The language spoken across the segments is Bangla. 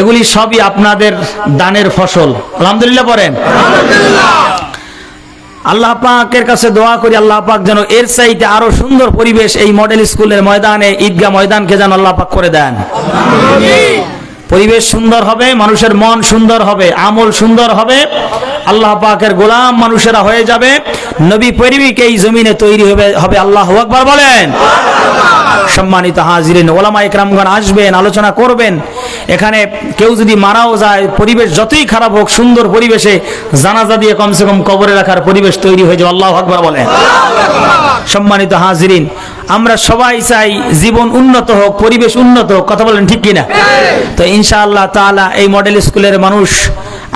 এগুলি সবই আপনাদের দানের ফসল। আলহামদুলিল্লাহ পড়েন। আল্লাহ পাকের কাছে দোয়া করি, আল্লাহ পাক যেন এর চাইতে আরও সুন্দর পরিবেশ এই মডেল স্কুলের ময়দানে, ঈদগাহ ময়দানকে যেন আল্লাহ পাক করে দেন। পরিবেশ সুন্দর হবে, মানুষের মন সুন্দর হবে, আমল সুন্দর হবে, আল্লাহ পাকের গোলাম মানুষেরা হয়ে যাবে, নবী পরিবিক এই জমিনে তৈরি হবে হবে আল্লাহ আকবার বলেন। সম্মানিত হাজিরিন, ওলামা একরামগণ আসবেন, আলোচনা করবেন। এখানে কেউ যদি মারাও যায়, পরিবেশ যতই খারাপ হোক, সুন্দর পরিবেশে জানাজা দিয়ে কমসে কম কবরে রাখার পরিবেশ তৈরি হয়ে যাবে। আল্লাহ আকবার বলেন। সম্মানিত হাজিরিন, আমরা সবাই চাই জীবন উন্নত হোক, পরিবেশ উন্নত হোক, কথা বলেন ঠিক কিনা? তো ইনশাআল্লাহ তাআলা এই মডেল স্কুলের মানুষ,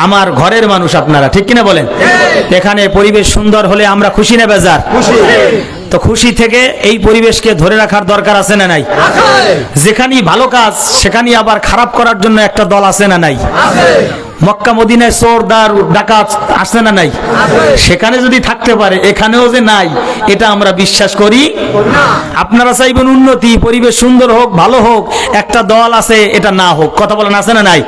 আমার ঘরের মানুষ আপনারা, ঠিক কিনা বলেন? এখানে পরিবেশ সুন্দর হলে আমরা খুশি না বেজার? তো খুশি থেকে এই পরিবেশকে ধরে রাখার দরকার আছে না নাই? যেখানেই ভালো কাজ সেখানেই আবার খারাপ করার জন্য একটা দল আছে না নাই? মক্কা মদিনায় চোর, দার, ডাকাত আসে না নাই? সেখানে যদি থাকতে পারে, এখানেও যে নাই, এটা আমরা বিশ্বাস করি আপনারা চাইবেন উন্নতি, পরিবেশ সুন্দর হোক, ভালো হোক, একটা দল আছে, এটা না হোক। কথা বলেন, আছে না নাই?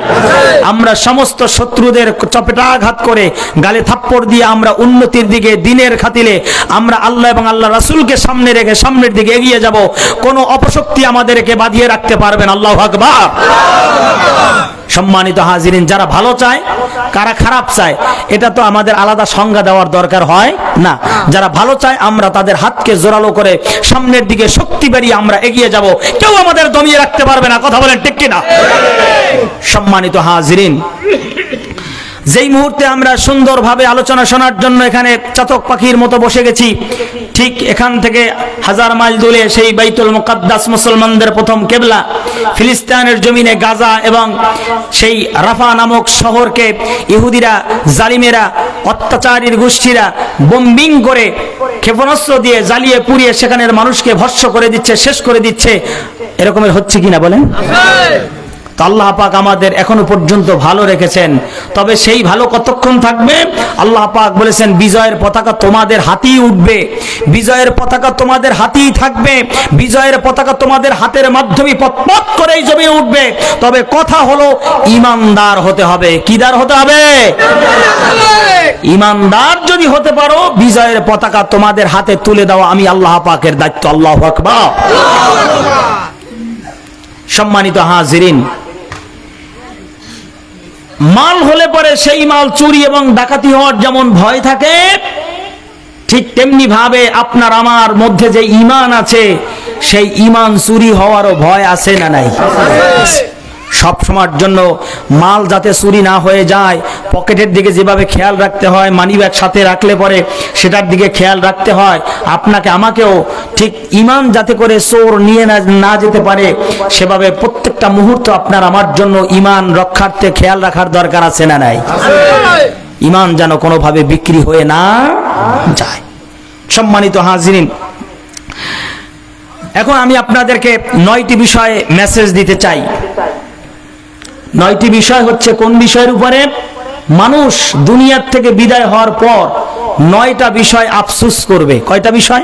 আমরা সমস্ত শত্রুদের চপেটাঘাত করে গালে থাপ্পড় দিয়ে আমরা উন্নতির দিকে, দিনের খাতিলে আমরা আল্লাহ এবং আল্লাহ রাসূলকে সামনে রেখে সামনের দিকে এগিয়ে যাব। কোনো অপশক্তি আমাদেরকে বাঁধিয়ে রাখতে পারবেন। আল্লাহ আকবার। সম্মানিত হাজিরিন, যারা ভালো চায়, কারা খারাপ চায়, এটা তো আমাদের আলাদা সংজ্ঞা দেওয়ার দরকার হয় না। যারা ভালো চায়, আমরা তাদের হাতকে জোরালো করে সামনের দিকে শক্তি বাড়িয়ে আমরা এগিয়ে যাব। কেউ আমাদের দমিয়ে রাখতে পারবে না, কথা বলেন ঠিক কিনা? সম্মানিত হাজিরিন যেই মুহূর্তে আমরা সুন্দরভাবে আলোচনা শোনার জন্য এখানে চাতক পাখির মতো বসে গেছি, ঠিক এখান থেকে হাজার মাইল দূরে সেই বাইতুল মুকাদ্দাস মুসলমানদের প্রথম কেবলা, ফিলিস্তিনের জমিনে গাজা এবং সেই রাফা নামক শহরকে ইহুদিরা, জালিমেরা, অত্যাচারীর গোষ্ঠীরা বোম্বিং করে ক্ষেপণাস্ত্র দিয়ে জ্বালিয়ে পুড়িয়ে সেখানের মানুষকে ভস্য করে দিচ্ছে, শেষ করে দিচ্ছে। এরকমের হচ্ছে কিনা বলেন? তো আল্লাহ পাক আমাদের এখনও পর্যন্ত ভালো রেখেছেন। তবে সেই ভালো কতক্ষণ থাকবে? আল্লাহ পাক বলেছেন, বিজয়ের পতাকা তোমাদের হাতেই উঠবে। বিজয়ের পতাকা তোমাদের হাতেই থাকবে। বিজয়ের পতাকা তোমাদের হাতের মাধ্যমে পথপথ করেই জমে উঠবে। তবে কথা হলো, ইমানদার হতে হবে। কিদার হতে হবে? ইমানদার যদি হতে পারো, বিজয়ের পতাকা তোমাদের হাতে তুলে দেওয়া আমি আল্লাহ পাকের দায়িত্ব, আল্লাহ আকবার। সম্মানিত হাজিরিন মাল হলে পরে সেই মাল চুরি এবং ডাকাতি হওয়ার যেমন ভয় থাকে, ঠিক তেমনি ভাবে আপনার আমার মধ্যে যে ইমান আছে, সেই ইমান চুরি হওয়ারও ভয় আছে না নাই? সব সময়ের জন্য মাল যাতে চুরি না হয়ে যায়, পকেটের দিকে যেভাবে খেয়াল রাখতে হয় মানি ব্যাগ সাথে রাখলে পরে সেটার দিকে খেয়াল রাখতে হয়, আপনাকে আমাকেও ঠিক ইমান যাতে করে চোর নিয়ে না যেতে পারে, সেভাবে প্রত্যেকটা মুহূর্ত আপনার আমার জন্য ইমান রক্ষার্থে খেয়াল রাখার দরকার আছে না নাই? ইমান যেন কোনোভাবে বিক্রি হয়ে না যায়। সম্মানিত হাজিরিন, এখন আমি আপনাদেরকে নয়টি বিষয়ে মেসেজ দিতে চাই। নয়টি বিষয় হচ্ছে, কোন বিষয়ের উপরে? মানুষ দুনিয়ার থেকে বিদায় হওয়ার পর নয়টা বিষয় আফসুস করবে। কয়টা বিষয়?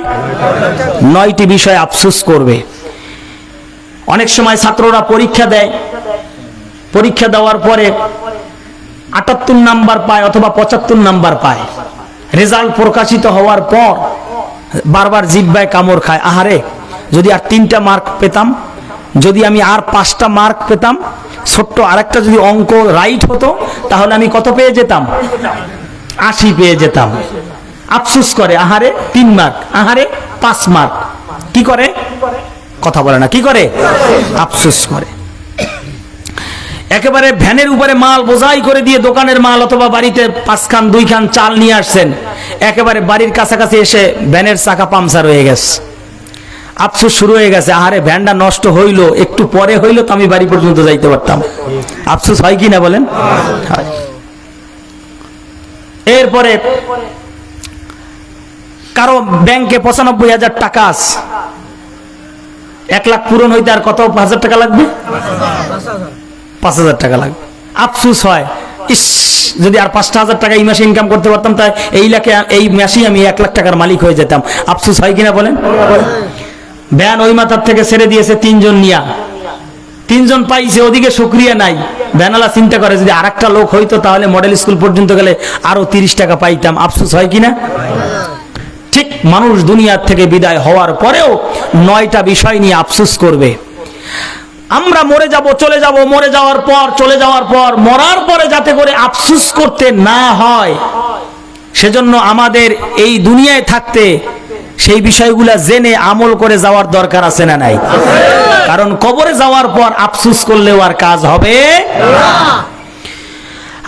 নয়টি বিষয় আফসুস করবে। অনেক সময় ছাত্ররা পরীক্ষা দেয়। পরীক্ষা দেওয়ার পরে আটাত্তর নাম্বার পায় অথবা পঁচাত্তর নাম্বার পায়। রেজাল্ট প্রকাশিত হওয়ার পর বারবার জিব্বায় কামড় খায়। আহারে, যদি আর তিনটা মার্ক পেতাম যদি আমি আর পাঁচটা মার্ক পেতাম, ছোট্ট আরেকটা যদি অঙ্ক রাইট হতো, তাহলে আমি কত পেয়ে যেতাম? আশি পেয়ে যেতাম। আফসুস করে, আহারে, তিন মার্ক আহারে, পাঁচ মার্ক কি করে? কথা বলে না, কি করে? আফসুস করে। একেবারে ভ্যানের উপরে মাল বোঝাই করে দিয়ে দোকানের মাল অথবা বাড়িতে পাঁচ খান দুই খান চাল নিয়ে আসছেন। একেবারে বাড়ির কাছাকাছি এসে ভ্যানের চাকা পামচার হয়ে গেছে। আফসোস শুরু হয়ে গেছে, আহারে ভ্যানটা নষ্ট হইল, একটু পরে হইল তো আমি বাড়ি পর্যন্ত যাইতে পারতাম। আফসোস হয় কি না বলেন? এরপরে কারও ব্যাংকে পঁচানব্বই হাজার টাকা আছে। এক লাখ পূরণ হইতে আর কত হাজার টাকা লাগবে? পাঁচ হাজার টাকা লাগবে। আফসুস হয়। ইস, যদি আর পাঁচটা হাজার টাকা এই মাসে ইনকাম করতে পারতাম, তাই এই লাখে, এই মাসেই আমি এক লাখ টাকার মালিক হয়ে যেতাম। আফসুস হয় কিনা বলেন? ভ্যান ওই মাথার থেকে ছেড়ে দিয়েছে তিনজন নিয়া। তিনজন পাইছে, ওদিকে শুক্রিয়া নাই। বেনালা চিন্তা করে, যদি আর লোক হইতো তাহলে মডেল স্কুল পর্যন্ত গেলে আরও তিরিশ টাকা পাইতাম। আফসোস হয় কিনা? ঠিক মানুষ দুনিয়ার থেকে বিদায় হওয়ার পরেও নয়টা বিষয় নিয়ে আফসুস করবে। আমরা মরে যাব, চলে যাব, মরে যাওয়ার পর, চলে যাওয়ার পর, মরার পরে যাতে করে আফসুস করতে না হয়, সেজন্য আমাদের এই দুনিয়ায় থাকতে সেই বিষয়গুলা জেনে আমল করে যাওয়ার দরকার আছে না নাই? কারণ কবরে যাওয়ার পর আফসোস করলেও আর কাজ হবে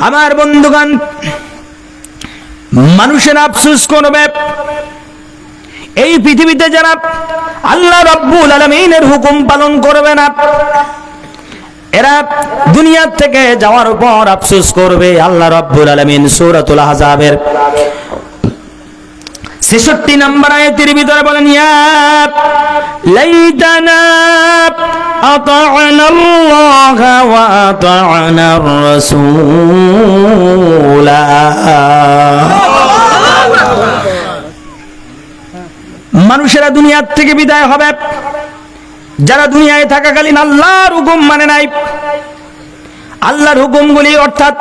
আমার বন্ধুগণ, মানুষের আফসোস করবে এই পৃথিবীতে যারা আল্লাহ রব্বুল আলমিনের হুকুম পালন করবে না, এরা দুনিয়ার থেকে যাওয়ার পর আফসুস করবে আল্লাহ রব্বুল আলমিন সৌরাতুল আহজাবের। ছেষট্টি নম্বর আয়াতের ভিতরে বলেন মানুষেরা দুনিয়ার থেকে বিদায় হবে। যারা দুনিয়ায় থাকাকালীন আল্লাহর হুকুম মানে নাই। আল্লাহর হুকুমগুলি অর্থাৎ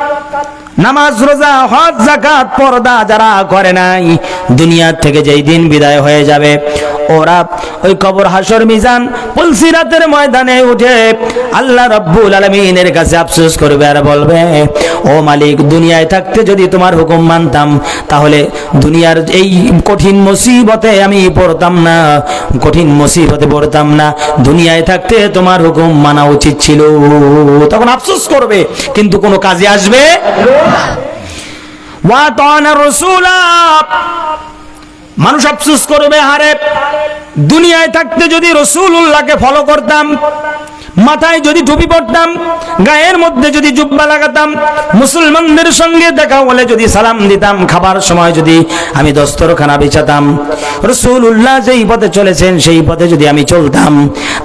নামাজ, রোজা, হজ জাকাত পর্দা যারা করে নাই দুনিয়ার থেকে যেই দিন বিদায় হয়ে যাবে, ওরা ওই কবর হাসর মিজান পুলসিরাতের ময়দানে উঠে আল্লাহ রব্বুল আলমিনের কাছে আফসোস করবে আর বলবে, ও মালিক, দুনিয়ায় থাকতে যদি তোমার হুকুম মানতাম, তাহলে দুনিয়ার এই কঠিন মুসিবতে আমি পড়তাম না, কঠিন মুসিবতে পড়তাম না, দুনিয়ায় থাকতে তোমার হুকুম মানা উচিত ছিল। তখন আফসোস করবে, কিন্তু কোনো কাজে আসবে? মানুষ আফসোস করবে, হারে, দুনিয়ায় থাকতে যদি রসুল্লাহকে ফলো করতাম, মাথায় যদি টুপি পড়তাম গায়ের মধ্যে যদি জুব্বা লাগাতাম, মুসলমানদের সঙ্গে দেখা হলে যদি সালাম দিতাম, খাবার সময় যদি আমি দস্তরখানা বিছাতাম রসুল্লাহ যেই পথে চলেছেন, সেই পথে যদি আমি চলতাম,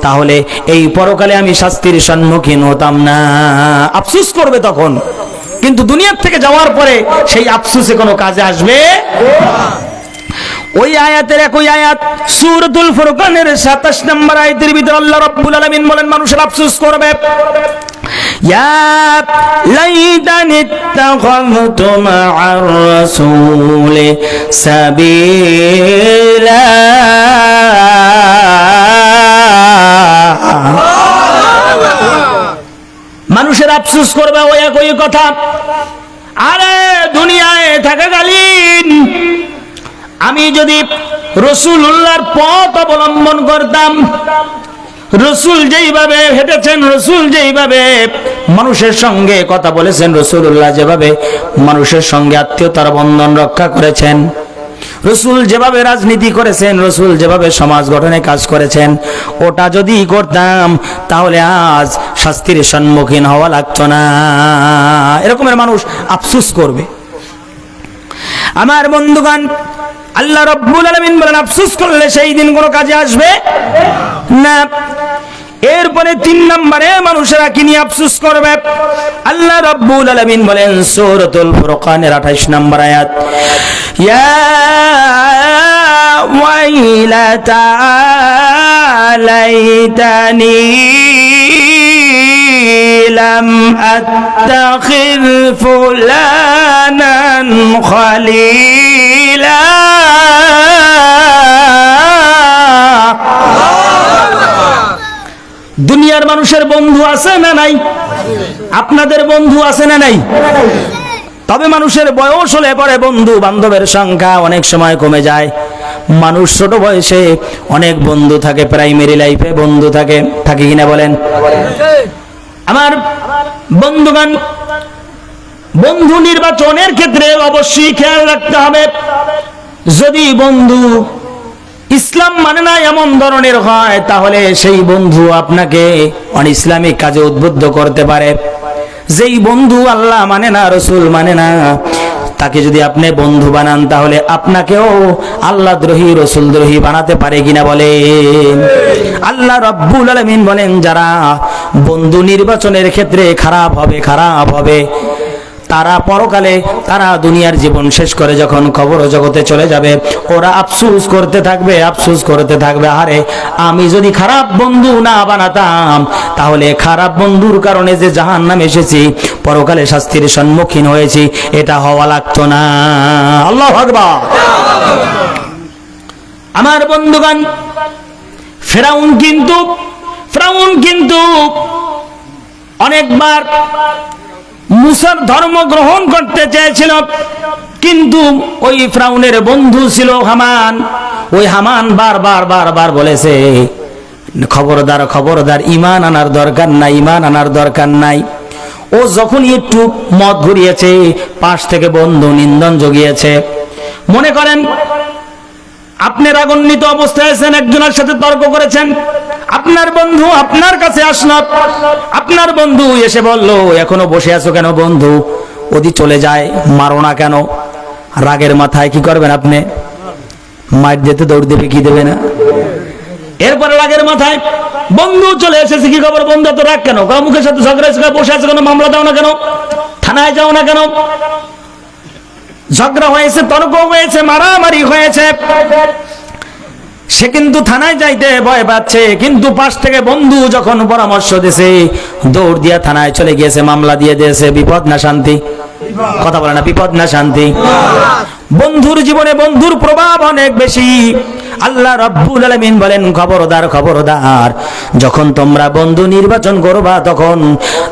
তাহলে এই পরকালে আমি শাস্তির সম্মুখীন হতাম না। আফসুস করবে তখন। কিন্তু দুনিয়ার থেকে যাওয়ার পরে সেই আফসুসে কোনো কাজে আসবে ওই আয়াতের একই আয়াত, সূরাতুল ফুরকানের 27 নম্বর আয়াতের ভিতরে আল্লাহ রাব্বুল আলামিন বলেন, মানুষের আফসুস করবে। সাবিলা। মানুষের আফসোস করবে ওই একই কথা। আরে দুনিয়ায় থাকাকালীন আমি যদি রসুল উল্লাহর পথ অবলম্বন করতাম, রসুল যেইভাবে হেঁটেছেন, রসুল যেইভাবে মানুষের সঙ্গে কথা বলেছেন, রসুল্লাহ যেভাবে মানুষের সঙ্গে আত্মীয়তার বন্ধন রক্ষা করেছেন। রসুল যেভাবে রাজনীতি করেছেন, রসুল যেভাবে সমাজ গঠনে কাজ করেছেন, ওটা যদি করতাম, তাহলে আজ শাস্তির সম্মুখীন হওয়া লাগতো না। এরকমের মানুষ আফসুস করবে। আমার বন্ধুগণ, আল্লাহ রব্বুল আলমিন বলেন, আফসুস করলে সেই দিন কোনো কাজে আসবে না। এরপরে তিন নম্বরে মানুষেরা কি নিয়ে আফসুস করবে আল্লাহ রব্বুল আলমিন বলেন সূরাতুল ফুরকানের 28 নম্বর আয়াত ইয়া ওয়াইলাতা লাইতানি لم أتخذ فلانا خليلا দুনিয়ার মানুষের বন্ধু আছে না নাই? আপনাদের বন্ধু আছে না নাই? তবে মানুষের বয়স হলে পরে বন্ধু বান্ধবের সংখ্যা অনেক সময় কমে যায়। মানুষ ছোট বয়সে অনেক বন্ধু থাকে প্রাইমারি লাইফে বন্ধু থাকে। থাকে কিনা বলেন? আমার বন্ধুগণ, বন্ধু নির্বাচনের ক্ষেত্রে অবশ্যই খেয়াল রাখতে হবে। যদি বন্ধু ইসলাম মানে না এমন ধরনের হয়, তাহলে সেই বন্ধু আপনাকে অন ইসলামিক কাজে উদ্বুদ্ধ করতে পারে। যেই বন্ধু আল্লাহ মানে না, রসুল মানে না, তাকে যদি আপনি বন্ধু বানান, তাহলে আপনাকেও আল্লাহ দ্রোহী, রসুল দ্রোহী বানাতে পারে কিনা বলেন। আল্লাহ রব্বুল আলমিন বলেন, যারা বন্ধু নির্বাচনের ক্ষেত্রে খারাপ হবে খারাপ হবে তারা পরকালে, তারা দুনিয়ার জীবন শেষ করে যখন খবর জগতে চলে যাবে, ওরা আফসুস করতে থাকবে, আফসুস করতে থাকবে আরে আমি যদি খারাপ বন্ধু না বানাতাম, তাহলে খারাপ বন্ধুর কারণে যে জাহান নামে এসেছি, পরকালে শাস্তির সম্মুখীন হয়েছি, এটা হওয়া লাগতো না। আল্লাহ আকবার। আমার বন্ধুগণ, ফেরাউন কিন্তু ফেরাউন কিন্তু অনেকবার মুসার ধর্ম গ্রহণ করতে চেয়েছিল, কিন্তু ওই ফ্রাউনের বন্ধু ছিল হামান। ওই হামান বারবার বারবার বলেছে, খবরদার খবরদার, ইমান আনার দরকার নাই, ইমান আনার দরকার নাই। ও যখনই একটু মদ ঘুরিয়েছে, পাশ থেকে বন্ধু নিন্দন জগিয়েছে, মনে করেন আপনি রাগান্বিত অবস্থায় আছেন, একজনের সাথে তর্ক করেছেন। আপনার বন্ধু আপনার কাছে আসলো। আপনার বন্ধু এসে বলল, এখনও বসে আছো কেন বন্ধু? ওদি চলে যায়, মারো না কেন? রাগের মাথায় কি করবেন আপনি? মার দিতে দৌড় দেবে, কি দেবে না? এরপরে রাগের মাথায়, বন্ধু চলে এসেছে, কি খবর বন্ধু? তো রাগ কেন? মুখের সাথে ঝগড়া বসে আছে কেন? মামলা দাও না কেন? থানায় যাও না কেন? ঝগড়া হয়েছে, তর্ক হয়েছে, মারামারি হয়েছে। সে কিন্তু থানায় যাইতে ভয় পাচ্ছে, কিন্তু পাশ থেকে বন্ধু যখন পরামর্শ দিয়েছে দৌড় দিয়ে থানায় চলে গিয়েছে, মামলা দিয়ে দিয়েছে, বিপদ না শান্তি। কথা বলে না, বিপদ না শান্তি। বন্ধুর জীবনে বন্ধুর প্রভাব অনেক বেশি। আল্লাহ রব্বুল আলামিন বলেন, খবরদার খবরদার। যখন তোমরা বন্ধু নির্বাচন করবা, তখন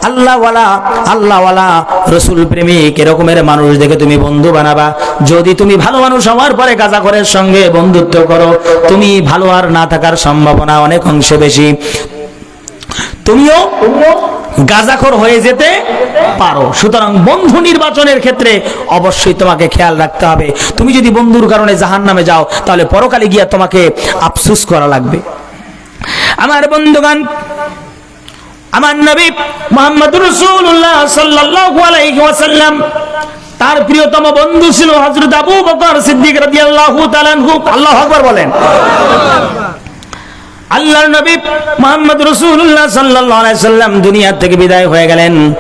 আল্লাহওয়ালা আল্লাহওয়ালা রসুল প্রেমিক, এরকমের মানুষ দেখে তুমি বন্ধু বানাবা। যদি তুমি ভালো মানুষ হওয়ার পরে গাজাখরের সঙ্গে বন্ধুত্ব করো, তুমি ভালো আর না থাকার সম্ভাবনা অনেক অংশে বেশি। তুমিও গাজাখর হয়ে যেতে পারো। সুতরাং বন্ধু নির্বাচনের ক্ষেত্রে অবশ্যই তোমাকে খেয়াল রাখতে হবে। তুমি যদি বন্ধুর কারণে জাহান নামে যাও, তাহলে পরকালে গিয়া তোমাকে আফসুস করা লাগবে। আমার বন্ধুগান আমার নবী মোহাম্মদ রসুল্লাহ সাল্লাল্লাহু আলাইহি ওয়াসাল্লাম, তার প্রিয়তম বন্ধু ছিল হযরত আবু বকর সিদ্দিক রাদিয়াল্লাহু তাআলা আল্লাহু আকবার বলেন। আল্লাহর নবী মোহাম্মদ রসুল্লাহ সাল্লাম দুনিয়া থেকে বিদায় হয়ে গেলেন।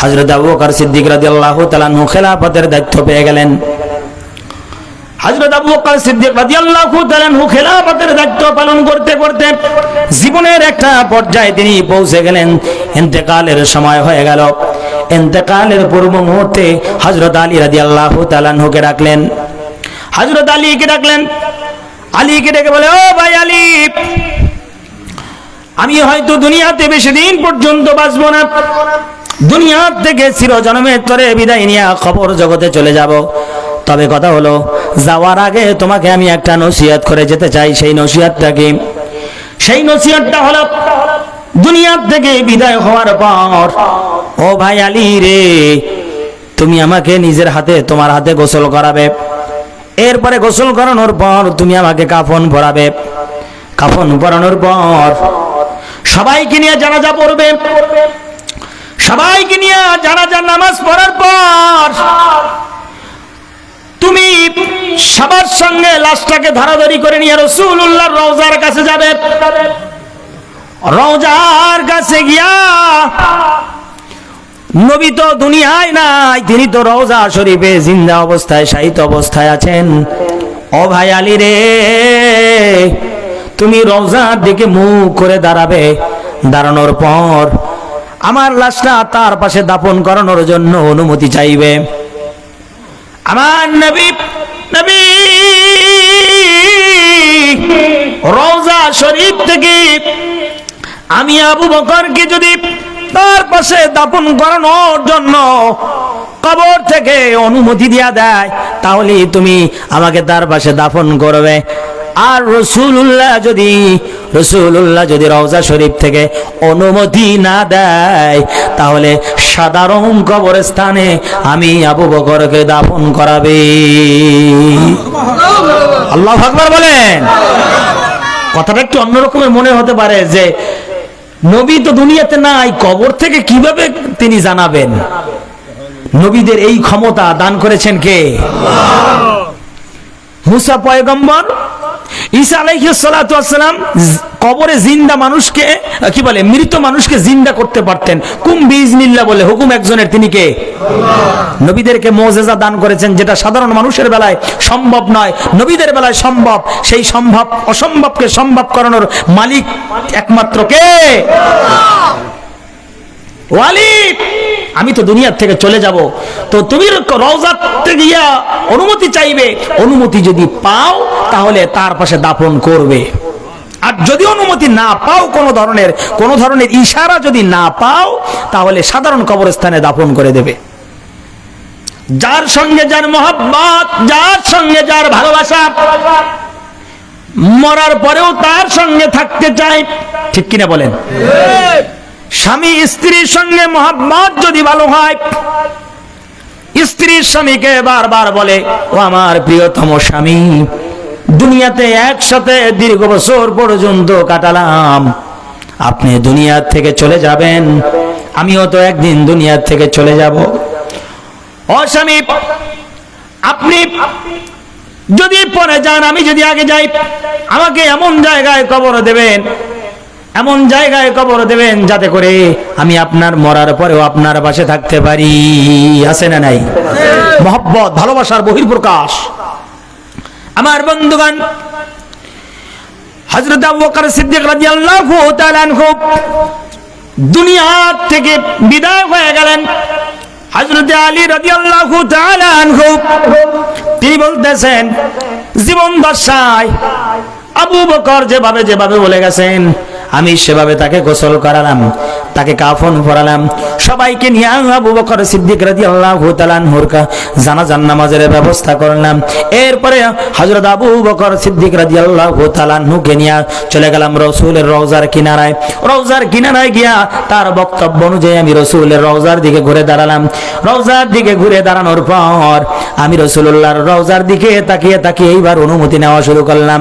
হযরত আবু বকর সিদ্দিক রাদিয়াল্লাহু তাআলা আনহু খেলাফতের দায়িত্ব পেয়ে গেলেন। হযরত আবু বকর সিদ্দিক রাদিয়াল্লাহু তাআলা আনহু খেলাফতের দায়িত্ব পালন করতে করতে জীবনের একটা পর্যায়ে তিনি পৌঁছে গেলেন। ইন্তেকালের সময় হয়ে গেল। ইন্তেকালের পূর্ব মুহূর্তে হযরত আলী রাদিয়াল্লাহু তাআলা আনহুকে ডাকলেন। হযরত আলীকে ডাকলেন। আলীকে ডেকে বলে, ও ভাই আলী আমি হয়তো দুনিয়াতে বেশি দিন পর্যন্ত বাঁচবো না। দুনিয়ার থেকে চিরজন্মের তরে বিদায় নিয়ে খবর জগতে চলে যাব। তবে কথা হলো, যাওয়ার আগে তোমাকে আমি একটা নসিহত করে যেতে চাই, সেই নসিহতটা কি? সেই নসিহতটা হলো, দুনিয়ার থেকে বিদায় হওয়ার পর, ও ভাই আলী রে, তুমি আমাকে নিজের হাতে, তোমার হাতে গোসল করাবে। এরপরে গোসল করানোর পর তুমি আমাকে কাফন পরাবে। কাফন পরানোর পর সবাইকে নিয়ে জানাজা পড়বে। সবাইকে নিয়ে জানাজা নামাজ পড়ার পর তুমি সবার সঙ্গে লাশটাকে ধরাধরি করে নিয়ে রসুল্লাহ রওজার কাছে যাবে। রওজার কাছে গিয়া নবী তো দুনিয়ায় নাই, তিনি তো রওজা শরীফে জিন্দা অবস্থায় শাহিত অবস্থায় আছেন। ও ভাই আলী রে তুমি রওজার দিকে মুখ করে দাঁড়াবে দাঁড়ানোর পর আমার লাশটা তার পাশে দাপন করানোর জন্য অনুমতি চাইবে। আমার নবী নবী রওজা শরীফ থেকে আমি আবু বকরকে যদি তার পাশে দাপন করানোর জন্য কবর থেকে অনুমতি দিয়া দেয় তাহলে তুমি আমাকে তার পাশে দাফন করবে। আর রসুল্লাহ যদি রসুল্লাহ যদি রওজা শরীফ থেকে অনুমতি না দেয়, তাহলে সাধারণ কবরস্থানে আমি আবু বকরকে দাফন করাবে। আল্লাহ আকবার বলেন। কথাটা একটু অন্যরকমের মনে হতে পারে যে, নবী তো দুনিয়াতে নাই, কবর থেকে কীভাবে তিনি জানাবেন? নবীদের এই ক্ষমতা দান করেছেন কে? মুসা পয়গম্বর ঈসা আলাইহিসসালাম কবরে জিন্দা মানুষকে কি বলে, মৃত মানুষকে জিন্দা করতে পারতেন। কুম বিজনিল্লাহ বলে, হুকুম একজনের, তিনি কে? নবীদেরকে মোজেজা দান করেছেন, যেটা সাধারণ মানুষের বেলায় সম্ভব নয়। নবীদের বেলায় সম্ভব, সেই সম্ভব, অসম্ভবকে সম্ভব করানোর মালিক একমাত্র কে? ওয়ালিদ! আমি তো দুনিয়ার থেকে চলে যাব। তো তুমি রওজাত থেকে গিয়া অনুমতি চাইবে। অনুমতি যদি পাও, তাহলে তার পাশে দাফন করবে। আর যদি অনুমতি না পাও কোনো ধরনের কোনো ধরনের ইশারা যদি না পাও, তাহলে সাধারণ কবরস্থানে দাফন করে দেবে। যার সঙ্গে যার মোহাব্বত, যার সঙ্গে যার ভালোবাসা, মরার পরেও তার সঙ্গে থাকতে চাই ঠিক কিনা বলেন? স্বামী স্ত্রীর সঙ্গে মোহাম্মত যদি ভালো হয়, স্ত্রীর স্বামীকে বারবার বলে, ও আমার প্রিয়তম স্বামী, দুনিয়াতে একসাথে দীর্ঘ বছর পর্যন্ত কাটালাম। আপনি দুনিয়ার থেকে চলে যাবেন, আমিও তো একদিন দুনিয়ার থেকে চলে যাব। ও স্বামী, আপনি যদি পরে যান, আমি যদি আগে যাই, আমাকে এমন জায়গায় কবর দেবেন এমন জায়গায় কবর দেবেন যাতে করে আমি আপনার মরার পরেও আপনার পাশে থাকতে পারি। আছে না নাই? মহব্বত, ভালোবাসার বহির্প্রকাশ আমার বন্ধুগণ, হযরত আবু বকর সিদ্দিক রাদিয়াল্লাহু তাআলা আনহু দুনিয়া থেকে বিদায় হয়ে গেলেন। হযরত আলী রাদিয়াল্লাহু তাআলা আনহু, তিনি বলতেছেন, জীবন দশায় আবু বকর যেভাবে যেভাবে বলে গেছেন আমি সেভাবে তাকে গোসল করালাম, তাকে কাফন পরালাম। সবাইকে নিয়ে আবু বকর সিদ্দিক রাদিয়াল্লাহু তাআলা আনহুরকা জানাজান নামাজের ব্যবস্থা করলাম। এরপরে হযরত আবু বকর সিদ্দিক রাদিয়াল্লাহু তাআলা আনহুকে নিয়ে চলে গেলাম রাসূলের রওজার কিনারায়। রওজার কিনারায় গিয়া তার বক্তব্য অনুযায়ী আমি রাসূলের রওজার দিকে ঘুরে দাঁড়ালাম। রওজার দিকে ঘুরে দাঁড়ানোর পর আমি রাসূলুল্লাহর রওজার দিকে তাকিয়ে তাকিয়ে এইবার অনুমতি নেওয়া শুরু করলাম।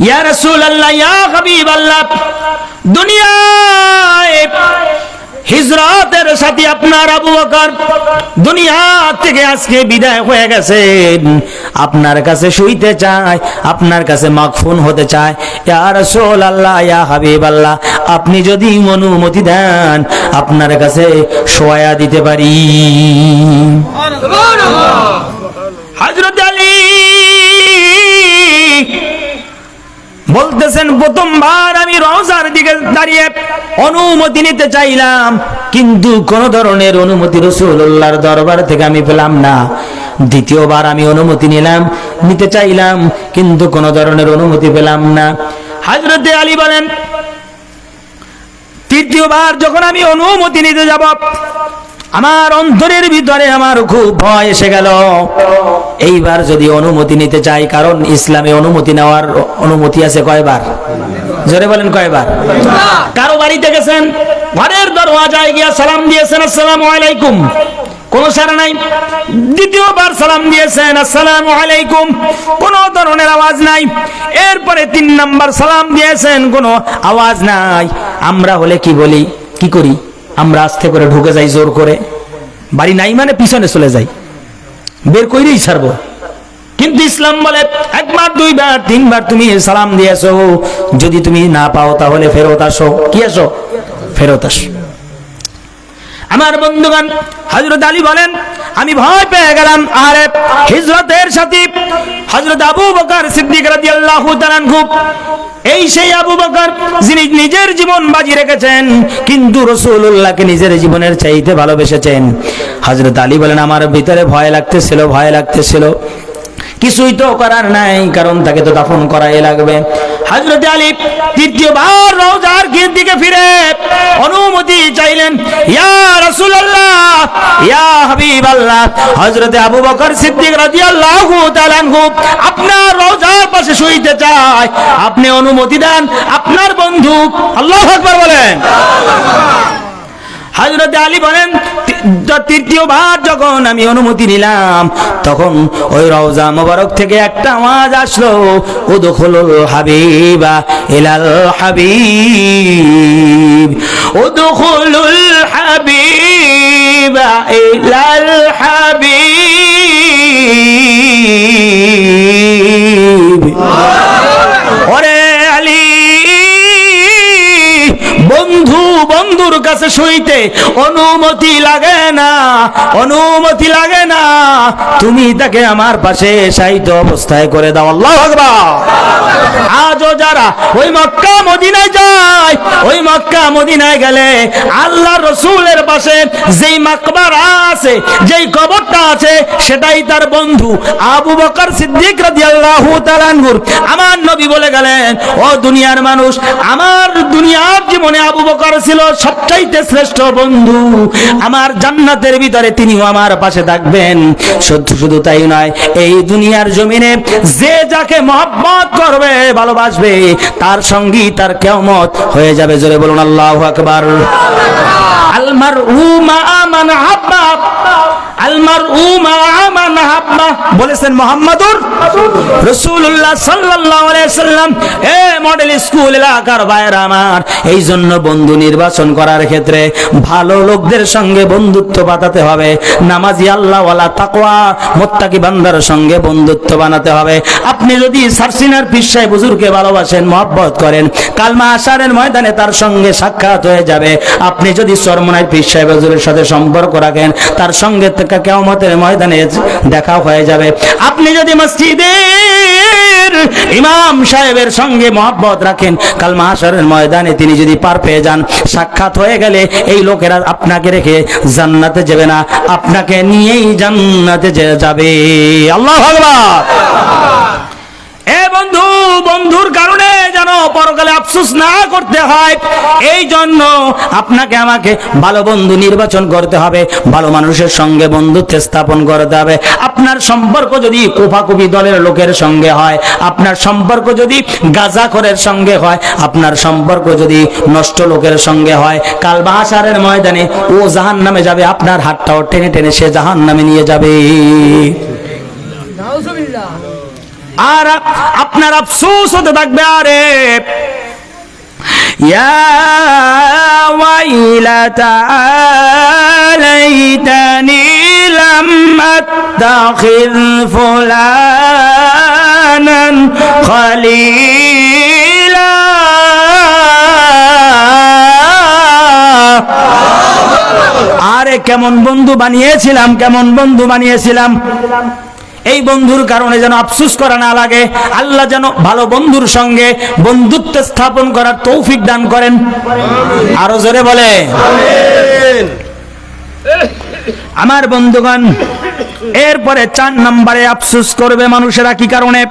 ইয়া রাসূলুল্লাহ ইয়া হাবিবাল্লাহ দুনিয়ায় হিজরতের সাথে আপনার আবু বকর দুনিয়া থেকে আজকে বিদায় হয়ে গেছেন আপনার কাছে শুইতে চায় আপনার কাছে মাগফুন হতে চায়। ইয়া রাসূলুল্লাহ ইয়া হাবিবাল্লাহ আপনি যদি অনুমতি দেন আপনার কাছে শোয়া দিতে পারি। হযরত আলী বলতেছেন, প্রথমবার আমি রওজার দিকে দাঁড়িয়ে অনুমতি নিতে চাইলাম, কিন্তু কোন ধরনের অনুমতি রসুল্লাহর দরবার থেকে আমি পেলাম না। দ্বিতীয়বার আমি অনুমতি নিলাম, নিতে চাইলাম, কিন্তু কোন ধরনের অনুমতি পেলাম না। হাজরতে আলী বলেন, তৃতীয়বার যখন আমি অনুমতি নিতে যাব আমার অন্তরের ভিতরে আমার খুব ভয় এসে গেল। এইবার যদি অনুমতি নিতে চাই, কারণ ইসলামে অনুমতি নেওয়ার অনুমতি আছে কয়বার? জোরে বলেন কয়বার? কারও বাড়িতে গেছেন? ঘরের দরওয়াজায় গিয়া সালাম দিয়েছেন, আসসালামু আলাইকুম। কোন সারা নাই। দ্বিতীয়বার সালাম দিয়েছেন, আসসালামু আলাইকুম। কোন ধরনের আওয়াজ নাই। এরপরে তিন নাম্বার সালাম দিয়েছেন, কোনো আওয়াজ নাই। আমরা হলে কি বলি? কি করি? আমরা আস্তে করে ঢুকে যাই, জোর করে। বাড়ি নাই মানে পিছনে চলে যাই। বের কইরেই ছাড়বো। কিন্তু ইসলাম বলে, একবার, দুইবার, তিনবার তুমি সালাম দিয়েছ। যদি তুমি না পাও তাহলে ফেরত আসো। কি আসো? ফেরত আসো। আমার বন্ধুগণ হজরত আলী বলেন, আমি ভয় পেয়ে গেলাম আরে হিজরতের সাথে। হজরত আবু বকর সিদ্দিক রাদিয়াল্লাহু তাআলা আনহু এই সেই আবু বকর, যিনি নিজের জীবন বাজি রেখেছেন, কিন্তু রসুল্লাহকে নিজের জীবনের চাইতে ভালোবেসেছেন। হজরত আলী বলেন, আমার ভিতরে ভয় লাগতেছিল ভয় লাগতেছিল। কিছুই তো করার নাই, কারণ তাকে তো দাফন করাই লাগবে। হজরত আলী তৃতীয়বার রওজার দিকে ফিরে, অনুমতি চাইলেন, ইয়া রাসূলুল্লাহ, ইয়া হাবিবাল্লাহ, হযরতে আবু বকর সিদ্দিক রাদিয়াল্লাহু তাআলা আপনার রওজার পাশে শুইতে চায়, আপনি অনুমতি দেন, আপনার বন্ধু, আল্লাহু আকবার বলেন। হজরত আলী বলেন তৃতীয়বার যখন আমি অনুমতি নিলাম, তখন ওই রওজা মোবারক থেকে একটা আওয়াজ আসলো উদখুলুল হাবিবা ইলাল হাবিব উদখুলুল হাবিবা ইলাল হাবিব। বন্ধুর কাছে শুইতে অনুমতি লাগে না, অনুমতি লাগে না। তুমি তাকে আমার পাশে সাহিত্য অবস্থায় করে দাও, আল্লাহ আকবার। যারা ওই মক্কা মদিনায় যায়। ওই মক্কা মদিনায় গেলে আল্লাহ রসুলের পাশে যেই আছে, যেই কবরটা আছে, সেটাই তার বন্ধু আবু বকর সিদ্দিক রাদিয়াল্লাহু আমার নবী বলে গেলেন, ও দুনিয়ার মানুষ, আমার দুনিয়ার জীবনে আবু বকর ছিল সবচাইতে শ্রেষ্ঠ বন্ধু। আমার জান্নাতের ভিতরে তিনিও আমার পাশে থাকবেন। শুধু শুধু তাই নয়, এই দুনিয়ার জমিনে যে যাকে মহব্বত করবে, ভালোবাসবে তার সঙ্গী তার কেমত হয়ে যাবে। জোরে বলুন, আল্লাহ আকবার। আলমার এই জন্য বন্ধু নির্বাচন করার ক্ষেত্রে ভালো লোকদের সঙ্গে বন্ধুত্ব হবে। নামাজি আল্লাহ সঙ্গে বন্ধুত্ব বানাতে হবে। আপনি যদি সারসিনার পিসায় বুজুর্গকে ভালোবাসেন মহব্বত করেন। কালমা আসারের ময়দানে তার সঙ্গে সাক্ষাৎ হয়ে যাবে। আপনি যদি চরমনায় পিসায় বুজুরের সাথে সম্পর্ক রাখেন, তার সঙ্গে কেমতের ময়দানে দেখা হয়ে যাবে। আপনি যদি মসজিদের ইমাম সাহেবের সঙ্গে মহব্বত রাখেন কাল মাহাসরের ময়দানে তিনি যদি পার পেয়ে যান, সাক্ষাৎ হয়ে গেলে এই লোকেরা আপনাকে রেখে জান্নাতে যাবে না। আপনাকে নিয়েই জান্নাতে যাবে। আল্লাহ ভগবান এ বন্ধু, বন্ধুর কারণে যেন পরকালে আফসোস না করতে হয়, এই জন্য আপনাকে আমাকে ভালো বন্ধু নির্বাচন করতে হবে, ভালো মানুষের সঙ্গে বন্ধুত্ব স্থাপন করতে হবে। আপনার সম্পর্ক যদি কোফাকুফি দলের লোকের সঙ্গে হয়, আপনার সম্পর্ক যদি গাজাখরের সঙ্গে হয়, আপনার সম্পর্ক যদি নষ্ট লোকের সঙ্গে হয় কাল বাহাসারের ময়দানে ও জাহান নামে যাবে, আপনার হাতটাও টেনে টেনে সে জাহান নামে নিয়ে যাবে। আর আপনার আফসোস হতে থাকবে, আরে। লাইতানি লাম আত্তাখিদ ফুলানান খলিলা। আরে, কেমন বন্ধু বানিয়েছিলাম, কেমন বন্ধু বানিয়েছিলাম। এই বন্ধুর কারণে যেন আফসুস করা না লাগে, আল্লাহ যেন ভালো বন্ধুর সঙ্গে বন্ধুত্ব স্থাপন করার তৌফিক দান করেন। আরও জোরে বলে। আমার বন্ধুগণ, এরপরে চার নম্বরে আফসুস করবে মানুষেরা কি কারণে?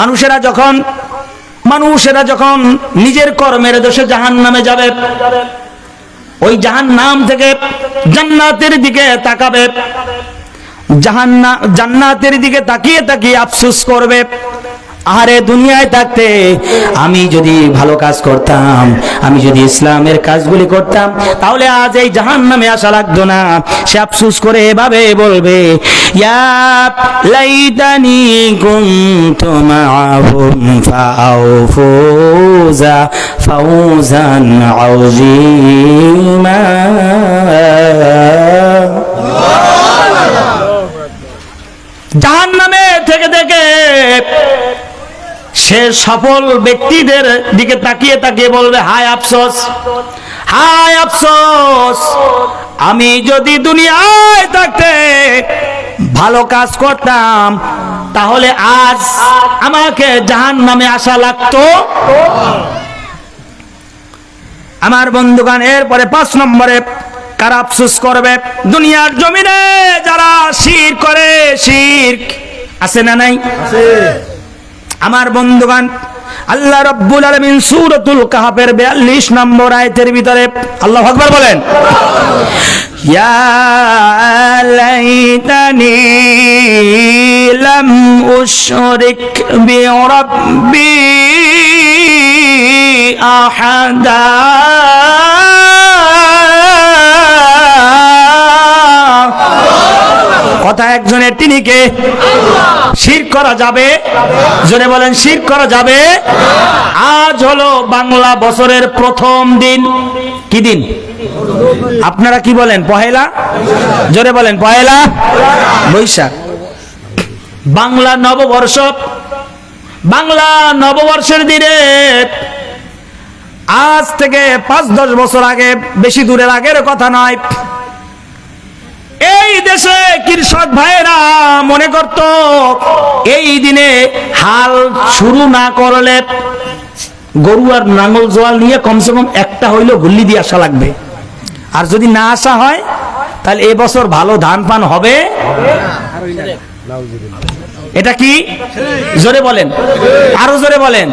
মানুষেরা যখন মানুষেরা যখন নিজের কর্মের দোষে জাহান নামে যাবে, ওই জাহান নাম থেকে জান্নাতের দিকে তাকাবে। জান্নাতের দিকে তাকিয়ে তাকিয়ে আফসোস করবে। আরে দুনিয়ায় থাকতে আমি যদি ভালো কাজ করতাম, আমি যদি ইসলামের কাজগুলি করতাম, তাহলে আজ এই জাহান নামে আসা লাগতো না। সে আফসুস করে এভাবে বলবে ফাউজান জাহান নামে থেকে থেকে সে সফল ব্যক্তিদের দিকে তাকিয়ে তাকিয়ে বলবে, হায় আফসোস হায় আফসোস, আমি যদি দুনিয়ায় থাকতে ভালো কাজ করতাম, তাহলে আজ আমাকে জাহান নামে আসা লাগতো। আমার বন্ধুগান এরপরে পাঁচ নম্বরে কারা আফসোস করবে? দুনিয়ার জমিনে যারা শির করে শির আছে না নাই? আমার বন্ধুগান আল্লাহ রব্বুল আলামিন সূরাতুল কাহাফের 42 নম্বর আয়াতের ভিতরে আল্লাহু আকবার বলেন ইয়া লাইতানি লাম উশরিক কথা একজনের তিনি কে শির করা যাবে। জোরে বলেন, শির করা যাবে। আজ হলো বাংলা বছরের প্রথম দিন। কি দিন? আপনারা কি বলেন, পহেলা? জোরে বলেন, পহেলা? বৈশাখ। বাংলা নববর্ষ। বাংলা নববর্ষের দিনে আজ থেকে পাঁচ দশ বছর আগে, বেশি দূরের আগের কথা নয়। এই দেশে কৃষক ভাইয়েরা মনে করত, এই দিনে হাল শুরু না করলে গরু আর নাঙ্গল জোয়াল নিয়ে কমসে কম একটা হইলেও গুল্লি দিয়ে আসা লাগবে। আর যদি না আসা হয়, তাহলে এবছর ভালো ধান পান হবে। এটা কি? জোরে বলেন। আরও জোরে বলেন।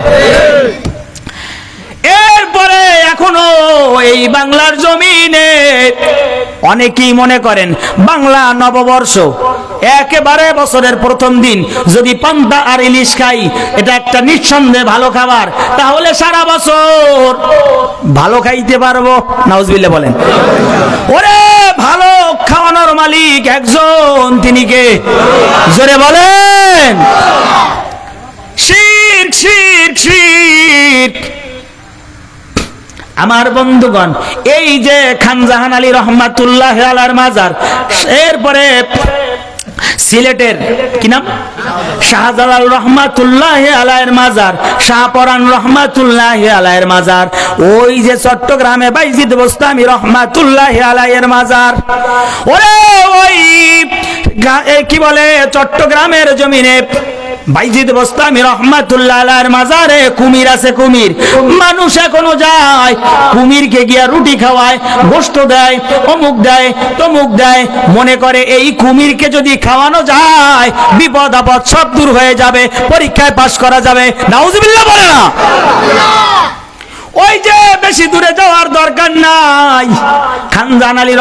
এরপরে এখনও এই বাংলার জমিনে অনেকেই মনে করেন বাংলা নববর্ষ একেবারে বছরের প্রথম দিন। যদি পান্তা আর ইলিশ খাই, এটা একটা নিঃসন্দেহে ভালো খাবার। তাহলে সারা বছর ভালো খাইতে পারব নাউজবিল্লা বলেন। ওরে, ভালো খাওয়ানোর মালিক একজন, তিনি কে? জোরে বলেন। শির্ক শির্ক শির্ক আমার বন্ধুগণ, এই যে খানজাহান আলী রহমাতুল্লাহ আলার মাজার, এরপরে সিলেটের কি নাম? শাহজালাল রহমাতুল্লাহ আলায়ের মাজার, শাহপরান রহমাতুল্লাহ আলায়ের মাজার, ওই যে চট্টগ্রামে বাইজিদ বোস্তামি রহমাতুল্লাহ আলায়ের মাজার। ওরে ওই কি বলে? চট্টগ্রামের জমিনে বাইজিদ বোস্তামি রহমাতুল্লাহ আলাইহির মাজারে, কুমির আছে কুমির। মানুষ এখনও যায়, কুমিরকে গিয়া রুটি খাওয়ায় গোস্ত দেয়, অমুক দেয়, তমুক দেয়। মনে করে এই কুমিরকে যদি খাওয়ানো যায়, বিপদ আপদ সব দূর হয়ে যাবে, পরীক্ষায় পাশ করা যাবে। নাউজুবিল্লাহ বলে না? ওই যে বেশি দূরে যাওয়ার দরকার নাই। খানজান আলী